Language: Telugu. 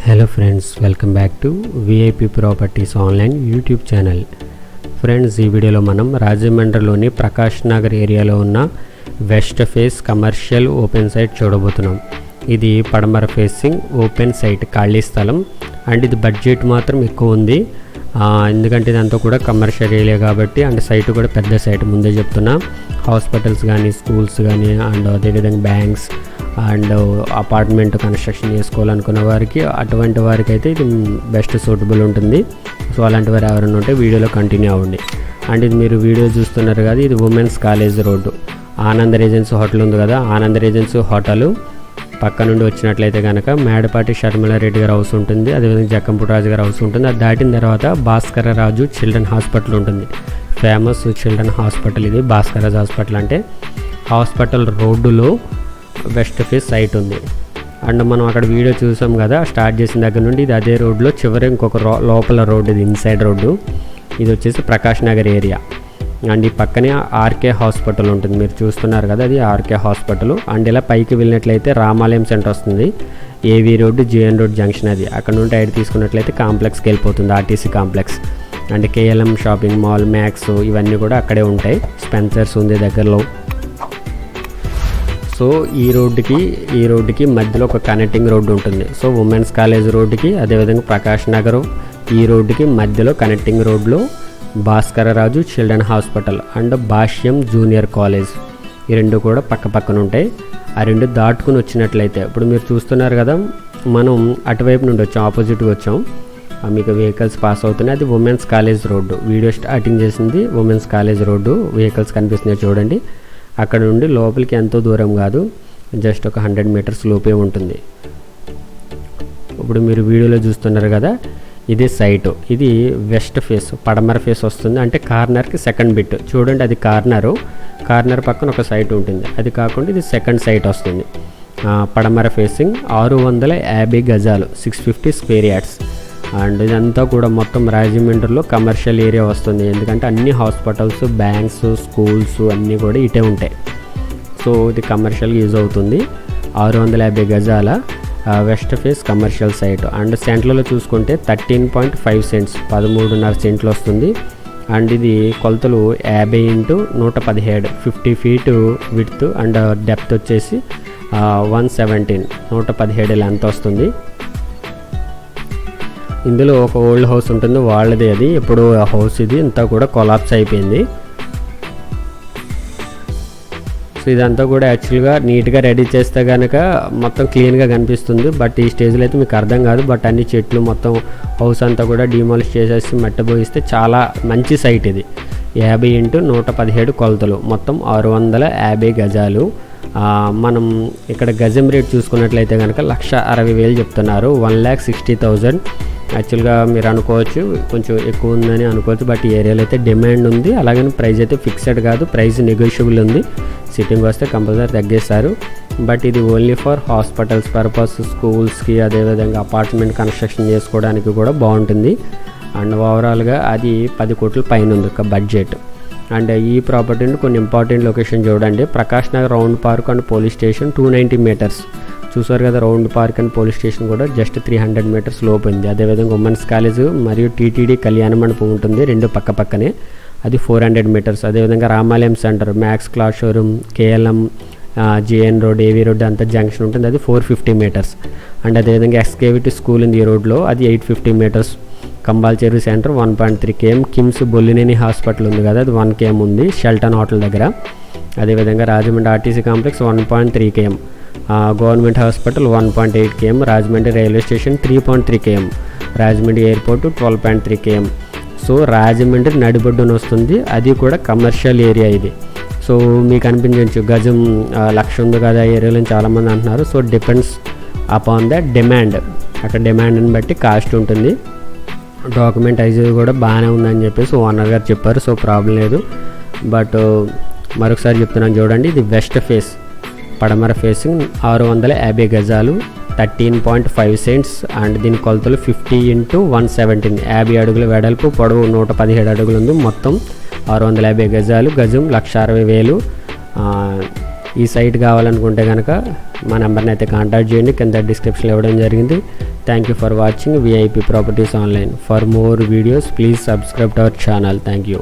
Hello friends welcome back to VIP properties online YouTube channel friends ఈ వీడియోలో మనం రాజమండ్రిలోని ప్రకాష్ నగర్ ఏరియాలో ఉన్న west face commercial open site చూడబోతున్నాం. ఇది పడమర ఫేసింగ్ ఓపెన్ సైట్ ఖాళీ స్థలం. అండ్ ఇది బడ్జెట్ మాత్రం ఎక్కువ ఉంది. ఎందుకంటే ఇదంతా కూడా కమర్షియల్ ఏరియా కాబట్టి అండ్ సైట్ కూడా పెద్ద సైట్ ముందే చెప్తున్నా. హాస్పిటల్స్ కానీ స్కూల్స్ కానీ అండ్ అదేవిధంగా బ్యాంక్స్ అండ్ అపార్ట్మెంట్ కన్స్ట్రక్షన్ చేసుకోవాలనుకున్న వారికి అటువంటి వారికి అయితే ఇది బెస్ట్ సూటబుల్ ఉంటుంది. సో అలాంటి వారు ఎవరైనా ఉంటే వీడియోలో కంటిన్యూ అవ్వండి. అండ్ ఇది మీరు వీడియో చూస్తున్నారు కదా ఇది women's college road Anand regency hotel ఉంది కదా ఆనంద్ రేజెన్సీ హోటల్ పక్క నుండి వచ్చినట్లయితే కనుక మేడపాటి షర్మిలారెడ్డి గారు హౌస్ ఉంటుంది. అదేవిధంగా జక్కంపూడి రాజు గారు హౌస్ ఉంటుంది. అది దాటిన తర్వాత భాస్కర రాజు చిల్డ్రన్ హాస్పిటల్ ఉంటుంది. ఫేమస్ చిల్డ్రన్ హాస్పిటల్ ఇది భాస్కర రాజు హాస్పిటల్ అంటే. హాస్పిటల్ రోడ్డులో వెస్ట్ ఫేస్ సైట్ ఉంది. అండ్ మనం అక్కడ వీడియో చూసాం కదా స్టార్ట్ చేసిన దగ్గర నుండి ఇది అదే రోడ్లో చివరి ఇంకొక రో లోపల రోడ్డు ఇది ఇన్సైడ్ రోడ్డు. ఇది వచ్చేసి ప్రకాష్ నగర్ ఏరియా. అండ్ ఈ పక్కనే ఆర్కే హాస్పిటల్ ఉంటుంది. మీరు చూస్తున్నారు కదా అది ఆర్కే హాస్పిటల్. అండ్ ఇలా పైకి వెళ్ళినట్లయితే రామాలయం సెంటర్ వస్తుంది. ఏవీ రోడ్డు జిఎన్ రోడ్ జంక్షన్ అది. అక్కడ నుండి ఐడి తీసుకున్నట్లయితే కాంప్లెక్స్కి వెళ్ళిపోతుంది RTC complex. And KLM shopping mall Max ఇవన్నీ కూడా అక్కడే ఉంటాయి. స్పెన్సర్స్ ఉంది దగ్గరలో. సో ఈ రోడ్డుకి ఈ రోడ్డుకి మధ్యలో ఒక కనెక్టింగ్ రోడ్డు ఉంటుంది. సో ఉమెన్స్ కాలేజ్ రోడ్డుకి అదేవిధంగా ప్రకాష్ నగర్ ఈ రోడ్డుకి మధ్యలో కనెక్టింగ్ రోడ్లో Bhaskararaju children hospital and Bhashyam junior college. ఈ రెండు కూడా పక్క పక్కన ఉంటాయి. ఆ రెండు దాటుకుని వచ్చినట్లయితే ఇప్పుడు మీరు చూస్తున్నారు కదా మనం అటువైపు నుండి వచ్చాం ఆపోజిట్గా వచ్చాం. ఆ మీకు వెహికల్స్ పాస్ అవుతున్నాయి. అది women's college road. Video starting చేసింది ఉమెన్స్ కాలేజ్ రోడ్డు. వెహికల్స్ కనిపిస్తున్నాయి చూడండి. అక్కడ నుండి లోపలికి ఎంతో దూరం కాదు జస్ట్ ఒక హండ్రెడ్ మీటర్స్ లోపే ఉంటుంది. ఇప్పుడు మీరు వీడియోలో చూస్తున్నారు కదా ఇది సైట్. ఇది వెస్ట్ ఫేస్ పడమర ఫేస్ వస్తుంది. అంటే కార్నర్కి సెకండ్ బిట్. చూడండి అది కార్నరు. కార్నర్ పక్కన ఒక సైట్ ఉంటుంది. అది కాకుండా ఇది సెకండ్ సైట్ వస్తుంది. పడమర ఫేసింగ్ ఆరు వందల యాభై గజాలు six fifty square yards and ఇదంతా కూడా మొత్తం రాజమండ్రిలో కమర్షియల్ ఏరియా వస్తుంది. ఎందుకంటే అన్ని హాస్పిటల్స్ బ్యాంక్స్ స్కూల్స్ అన్నీ కూడా ఇటే ఉంటాయి. సో ఇది కమర్షియల్ యూజ్ అవుతుంది. ఆరు వందల యాభై గజాల west face commercial site. And సెంట్లలో చూసుకుంటే థర్టీన్ పాయింట్ ఫైవ్ సెంట్స్ పదమూడున్నర సెంట్లు వస్తుంది. అండ్ ఇది కొలతలు యాభై ఇంటూ నూట పదిహేడు fifty feet width and depth వచ్చేసి వన్ సెవెంటీన్ నూట పదిహేడు లెంత్ వస్తుంది. ఇందులో ఒక ఓల్డ్ హౌస్ ఉంటుంది వాళ్ళది అది. ఇప్పుడు ఆ హౌస్ ఇది. ఇంతా కూడా కొలాప్స్ అయిపోయింది. సో ఇదంతా కూడా యాక్చువల్గా నీట్గా రెడీ చేస్తే కనుక మొత్తం క్లీన్గా కనిపిస్తుంది. బట్ ఈ స్టేజ్లో అయితే మీకు అర్థం కాదు. బట్ అన్ని చెట్లు మొత్తం హౌస్ అంతా కూడా డిమాలిష్ చేసేసి మట్టి పోయిస్తే చాలా మంచి సైట్ ఇది. యాభై ఇంటూ నూట పదిహేడు కొలతలు. మొత్తం ఆరు వందల యాభై గజాలు. మనం ఇక్కడ గజం రేట్ చూసుకున్నట్లయితే కనుక లక్ష అరవై వేలు చెప్తున్నారు. వన్ ల్యాక్ సిక్స్టీ థౌజండ్ యాక్చువల్గా మీరు అనుకోవచ్చు కొంచెం ఎక్కువ ఉందని అనుకోవచ్చు బట్ ఈ ఏరియాలో అయితే డిమాండ్ ఉంది. అలాగని ప్రైస్ అయితే ఫిక్స్డ్ కాదు ప్రైస్ నెగోషియబుల్ ఉంది. సిట్టింగ్ వస్తే కంపల్సరీ తగ్గిస్తారు బట్ ఇది ఓన్లీ ఫర్ హాస్పిటల్స్ పర్పస్ స్కూల్స్కి అదేవిధంగా అపార్ట్మెంట్ కన్స్ట్రక్షన్ చేసుకోవడానికి కూడా బాగుంటుంది. అండ్ ఓవరాల్గా అది పది కోట్ల పైన ఉంది ఒక బడ్జెట్ అండ్ ఈ ప్రాపర్టీని కొన్ని ఇంపార్టెంట్ లొకేషన్ చూడండి. Prakash Nagar round park and police station two ninety meters చూసారు కదా round park and police station కూడా జస్ట్ త్రీ హండ్రెడ్ మీటర్స్ లోపు ఉంది. అదేవిధంగా ఉమెన్స్ కాలేజ్ మరియు టీటీడీ కళ్యాణ మండపం ఉంటుంది రెండు పక్క పక్కనే. అది ఫోర్ హండ్రెడ్ మీటర్స్ అదేవిధంగా Ramalayam center Max class showroom KLM JN road AV road అంతా జంక్షన్ ఉంటుంది. అది ఫోర్ ఫిఫ్టీ మీటర్స్ అండ్ అదేవిధంగా ఎక్స్కేవిటీ స్కూల్ ఉంది ఈ రోడ్లో అది eight fifty metres Kambalacheru centre one point three KM KIMS Bollineni hospital ఉంది కదా అది వన్ కేఎం ఉంది షెల్టన్ హోటల్ దగ్గర. అదేవిధంగా Rajahmundry RTC complex one point three KM government hospital one point eight KM Rajahmundry railway station three point three KM Rajahmundry airport twelve point three KM so Rajahmundry నడిబొడ్డున వస్తుంది. అది కూడా కమర్షియల్ ఏరియా ఇది. సో మీకు అనిపించవచ్చు గజం లక్ష ఉంది కదా ఆ ఏరియాలో చాలామంది అంటున్నారు. So depends upon the demand. అక్కడ డిమాండ్ని బట్టి కాస్ట్ ఉంటుంది. డాక్యుమెంట్ ఐజీ కూడా బాగానే ఉందని చెప్పేసి ఓనర్ గారు చెప్పారు. సో ప్రాబ్లం లేదు. బట్ మరొకసారి చెప్తున్నాను చూడండి ఇది వెస్ట్ ఫేస్. పడమర ఫేసింగ్ ఆరు వందల యాభై గజాలు thirteen point five cents and దీని కొలతలు ఫిఫ్టీ ఇంటూ వన్ సెవెంటీన్. యాభై అడుగుల వెడల్పు పొడవు నూట పదిహేడు అడుగులు ఉంది మొత్తం ఆరు వందల యాభై గజాలు గజం లక్ష అరవై వేలు. ఈ సైట్ కావాలనుకుంటే కనుక మా నెంబర్ని అయితే కాంటాక్ట్ చేయండి కింద డిస్క్రిప్షన్లో ఇవ్వడం జరిగింది. Thank you for watching VIP properties online for more videos please subscribe to our channel thank you